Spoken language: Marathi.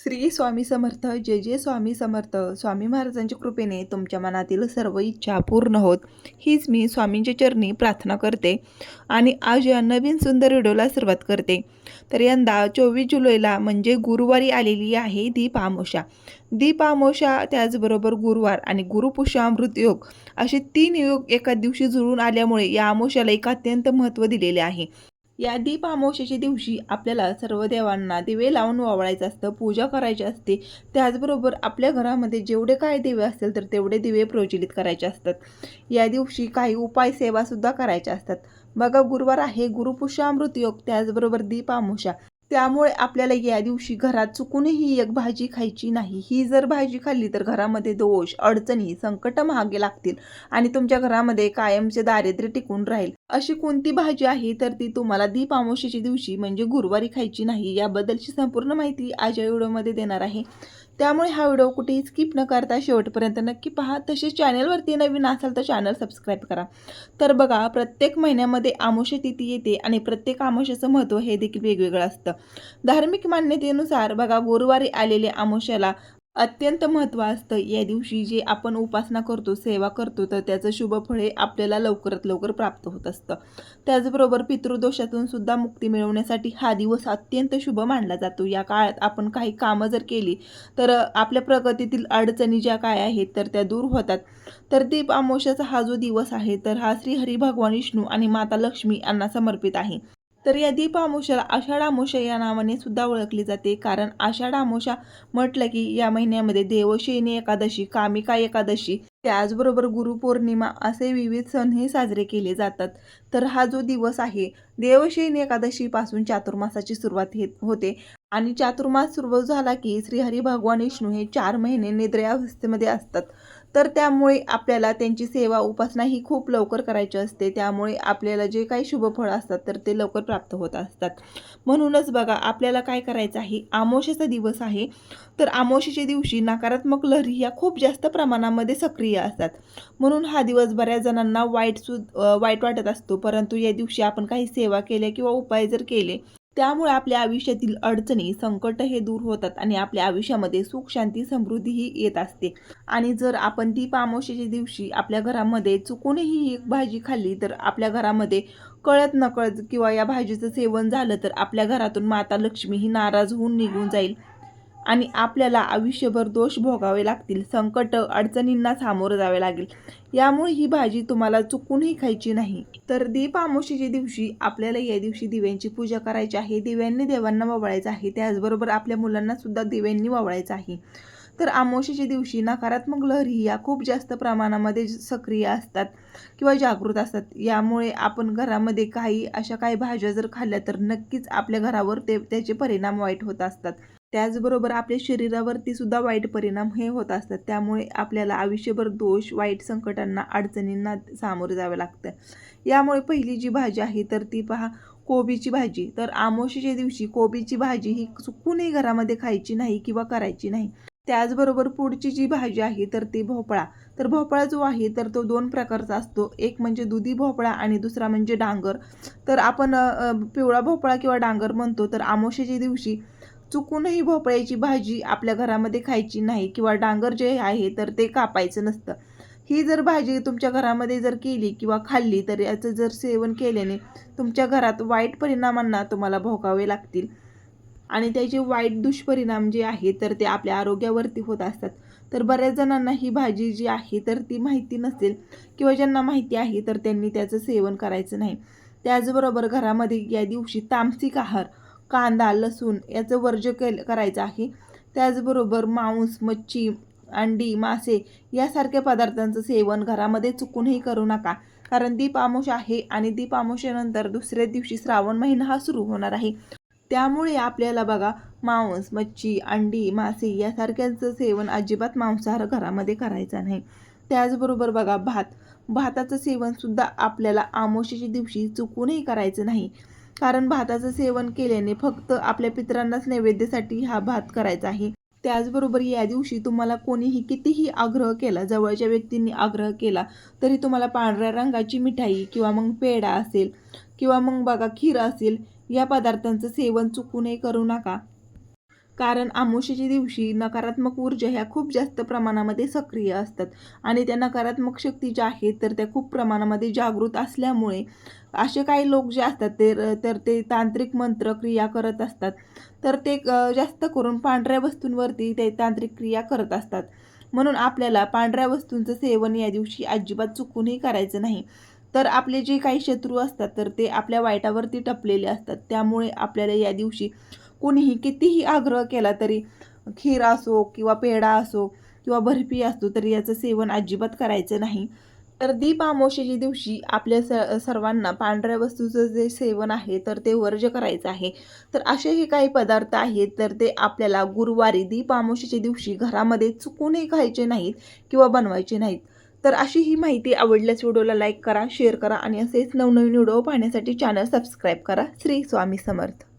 श्री स्वामी समर्थ जय जय स्वामी समर्थ. स्वामी महाराजांच्या कृपेने तुमच्या मनातील सर्व इच्छा पूर्ण होत. हीच मी स्वामींच्या चरणी प्रार्थना करते आणि आज या नवीन सुंदर व्हिडिओला सुरुवात करते. तर यंदा चोवीस जुलैला म्हणजे गुरुवारी आलेली आहे दीप आमोशा दीप आमोशा त्याचबरोबर गुरुवार आणि गुरुपुषा अमृत योग असे तीन योग एका दिवशी जुळून आल्यामुळे या आमोशाला एक अत्यंत महत्त्व दिलेले आहे. या दीप अमावस्येच्या दिवशी आपल्याला सर्व देवांना दिवे लावून वावळायचं असतं पूजा करायची असते. त्याचबरोबर आपल्या घरामध्ये जेवढे काय दिवे असतील तर तेवढे दिवे प्रज्वलित करायचे असतात. या दिवशी काही उपाय सेवासुद्धा करायच्या असतात. बघा गुरुवार आहे गुरुपुष्यामृत योग त्याचबरोबर दीप त्यामुळे आपल्याला या दिवशी घरात चुकूनही एक भाजी खायची नाही. ही जर भाजी खाल्ली तर घरामध्ये दोष अडचणी संकट महागे लागतील आणि तुमच्या घरामध्ये कायमचे दारिद्र्य टिकून राहील. अशी कोणती भाजी आहे तर ती तुम्हाला दीप अमावस्येच्या दिवशी म्हणजे गुरुवारी खायची नाही याबद्दलची संपूर्ण माहिती आज या व्हिडिओमध्ये देणार आहे. त्यामुळे हा व्हिडिओ कुठेही स्किप न करता शेवटपर्यंत नक्की पहा. तसेच चॅनलवरती नवीन असाल तर चॅनल सबस्क्राईब करा. तर बघा प्रत्येक महिन्यामध्ये आमोशा तिथी येते आणि प्रत्येक आमोशाचं महत्त्व हे देखील वेगवेगळं असतं. धार्मिक मान्यतेनुसार बघा गुरुवारी आलेल्या आमोशाला अत्यंत महत्त्व असतं. या दिवशी जे आपण उपासना करतो सेवा करतो तर त्याचं शुभ फळे आपल्याला लवकरात लवकर प्राप्त होत असतं. त्याचबरोबर पितृदोषातून सुद्धा मुक्ती मिळवण्यासाठी हा दिवस अत्यंत शुभ मानला जातो. या काळात आपण काही कामं जर केली तर आपल्या प्रगतीतील अडचणी ज्या काय आहेत तर त्या दूर होतात. तर दीप अमावस्याचा हा जो दिवस आहे तर हा श्री हरी भगवान विष्णू आणि माता लक्ष्मी यांना समर्पित आहे. तर या दीप आषाढामोशा या नावाने सुद्धा ओळखली जाते. कारण आषाढामोशा म्हटलं की या महिन्यामध्ये देवशयनी एकादशी कामिका एकादशी त्याचबरोबर गुरुपौर्णिमा असे विविध सण हे साजरे केले जातात. तर हा जो दिवस आहे देवशयनी एकादशीपासून चातुर्मासाची सुरुवात हे होते. आणि चातुर्मास सुरू झाला की श्रीहरी भगवान विष्णू हे चार महिने निद्रावस्थेमध्ये असतात. तर त्यामुळे आपल्याला त्यांची सेवा उपासना ही खूप लवकर करायची असते. त्यामुळे आपल्याला जे काही शुभफळ असतात तर ते लवकर प्राप्त होत असतात. म्हणूनच बघा आपल्याला काय करायचं आहे? आमोशेचा दिवस आहे. तर आमोशेच्या दिवशी नकारात्मक लहरी ह्या खूप जास्त प्रमाणामध्ये सक्रिय असतात. म्हणून हा दिवस बऱ्याच जणांना वाईट सु वाईट वाटत असतो. परंतु या दिवशी आपण काही सेवा केल्या किंवा उपाय जर केले त्यामुळे आपल्या आयुष्यातील अडचणी संकट हे दूर होतात आणि आपल्या आयुष्यामध्ये सुख शांती समृद्धीही येत असते. आणि जर आपण दीप अमावस्येच्या दिवशी आपल्या घरामध्ये चुकूनही एक भाजी खाल्ली तर आपल्या घरामध्ये कळत नकळत किंवा या भाजीचं सेवन झालं तर आपल्या घरातून माता लक्ष्मी ही नाराज होऊन निघून जाईल. आणि आपल्याला आयुष्यभर दोष भोगावे लागतील संकट अडचणींना सामोरं जावे लागेल. यामुळे ही भाजी तुम्हाला चुकूनही खायची नाही. तर दीप आमोशीच्या दिवशी आपल्याला या दिवशी दिव्यांची पूजा करायची आहे. दिव्यांनी देवांना ववळायचं आहे. त्याचबरोबर आपल्या मुलांना सुद्धा दिव्यांनी वावळायचं आहे. तर आमोशीच्या दिवशी नकारात्मक लहरी या खूप जास्त प्रमाणामध्ये सक्रिय असतात किंवा जागृत असतात. यामुळे आपण घरामध्ये काही अशा काही भाज्या जर खाल्ल्या तर नक्कीच आपल्या घरावर ते त्याचे परिणाम वाईट होत असतात. त्याचबरोबर आपल्या शरीरावरती सुद्धा वाईट परिणाम हे होत असतात. त्यामुळे आपल्याला आयुष्यभर दोष वाईट संकटांना अडचणींना सामोरे जावं लागतं. यामुळे पहिली जी भाजी आहे तर ती पहा कोबीची भाजी. तर आमोशीच्या दिवशी कोबीची भाजी ही चुकूनही घरामध्ये खायची नाही किंवा करायची नाही. त्याचबरोबर पुढची जी भाजी आहे तर ती भोपळा. तर भोपळा जो आहे तर तो दोन प्रकारचा असतो. एक म्हणजे दुधी भोपळा आणि दुसरा म्हणजे डांगर. तर आपण पिवळा भोपळा किंवा डांगर म्हणतो तर आमोशीच्या दिवशी चुकूनही भोपळ्याची भाजी आपल्या घरामध्ये खायची नाही किंवा डांगर जे आहे तर ते कापायचं नसतं. ही जर भाजी तुमच्या घरामध्ये जर केली किंवा खाल्ली तर याचं जर सेवन केल्याने तुमच्या घरात वाईट परिणामांना तुम्हाला भोगावे लागतील. आणि त्याचे वाईट दुष्परिणाम जे आहे तर ते आपल्या आरोग्यावरती होत असतात. तर बऱ्याच जणांना ही भाजी जी आहे तर ती माहिती नसेल किंवा ज्यांना माहिती आहे तर त्यांनी त्याचं सेवन करायचं नाही. त्याचबरोबर घरामध्ये या दिवशी तामसिक आहार कांदा लसूण याचं वर्ज्य केलं करायचं आहे. त्याचबरोबर मांस मच्छी अंडी मासे यासारख्या पदार्थांचं सेवन घरामध्ये चुकूनही करू नका. कारण दीप आमोश आहे आणि दीप आमोशेनंतर दुसऱ्या दिवशी श्रावण महिना हा सुरू होणार आहे. त्यामुळे आपल्याला बघा मांस मच्छी अंडी मासे यासारख्यांचं सेवन अजिबात मांसाहार घरामध्ये करायचा नाही. त्याचबरोबर बघा भात. भाताचं सेवनसुद्धा आपल्याला आमोशीच्या दिवशी चुकूनही करायचं नाही. कारण भाताचं सेवन केल्याने फक्त आपल्या पितरांनाच नैवेद्यासाठी हा भात करायचा आहे. त्याचबरोबर या दिवशी तुम्हाला कोणीही कितीही आग्रह केला जवळच्या व्यक्तींनी आग्रह केला तरी तुम्हाला पांढऱ्या रंगाची मिठाई किंवा मग पेढा असेल किंवा मग बघा खीर असेल या पदार्थांचं सेवन चुकूनही करू नका. कारण आमुषीच्या दिवशी नकारात्मक ऊर्जा ह्या खूप जास्त प्रमाणामध्ये सक्रिय असतात. आणि त्या नकारात्मक शक्ती ज्या आहेत तर त्या खूप प्रमाणामध्ये जागृत असल्यामुळे असे काही लोक जे असतात ते तर ते तांत्रिक मंत्र क्रिया करत असतात. तर ते जास्त करून पांढऱ्या वस्तूंवरती ते तांत्रिक क्रिया करत असतात. म्हणून आपल्याला पांढऱ्या वस्तूंचं सेवन या दिवशी अजिबात चुकूनही करायचं नाही. तर आपले जे काही शत्रू असतात तर ते आपल्या वाईटावरती टपलेले असतात. त्यामुळे आपल्याला या दिवशी कोणीही कितीही आग्रह केला तरी खीर असो किंवा पेढा असो किंवा बर्फी असो तरी याचं सेवन अजिबात करायचं नाही. तर दीप अमावस्येच्या दिवशी आपल्या स सर्वांना पांढऱ्या वस्तूचं जे सेवन आहे तर ते वर्ज करायचं आहे. तर असेही काही पदार्थ आहेत तर ते आपल्याला गुरुवारी दीप अमावस्येच्या दिवशी घरामध्ये चुकूनही खायचे नाहीत किंवा बनवायचे नाहीत. तर अशी ही माहिती आवडल्यास व्हिडिओला लाईक करा शेअर करा आणि असेच नवनवीन व्हिडिओ पाहण्यासाठी चॅनल सबस्क्राईब करा. श्री स्वामी समर्थ.